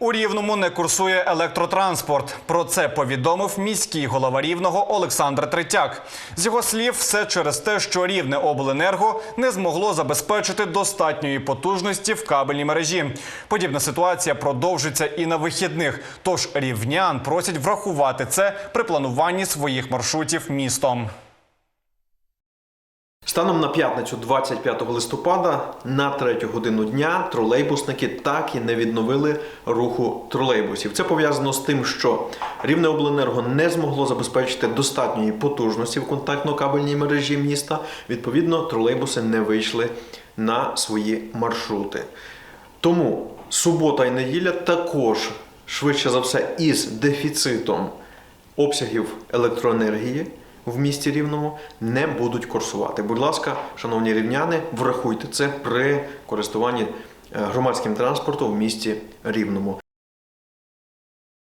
У Рівному не курсує електротранспорт. Про це повідомив міський голова Рівного Олександр Третяк. З його слів, все через те, що Рівне обленерго не змогло забезпечити достатньої потужності в кабельній мережі. Подібна ситуація продовжиться і на вихідних. Тож рівнян просять врахувати це при плануванні своїх маршрутів містом. Станом на п'ятницю, 25 листопада, на третю годину дня тролейбусники так і не відновили руху тролейбусів. Це пов'язано з тим, що Рівне обленерго не змогло забезпечити достатньої потужності в контактно-кабельній мережі міста. Відповідно, тролейбуси не вийшли на свої маршрути. Тому субота і неділя також швидше за все із дефіцитом обсягів електроенергії в місті Рівному не будуть курсувати. Будь ласка, шановні рівняни, врахуйте це при користуванні е, громадським транспортом в місті Рівному.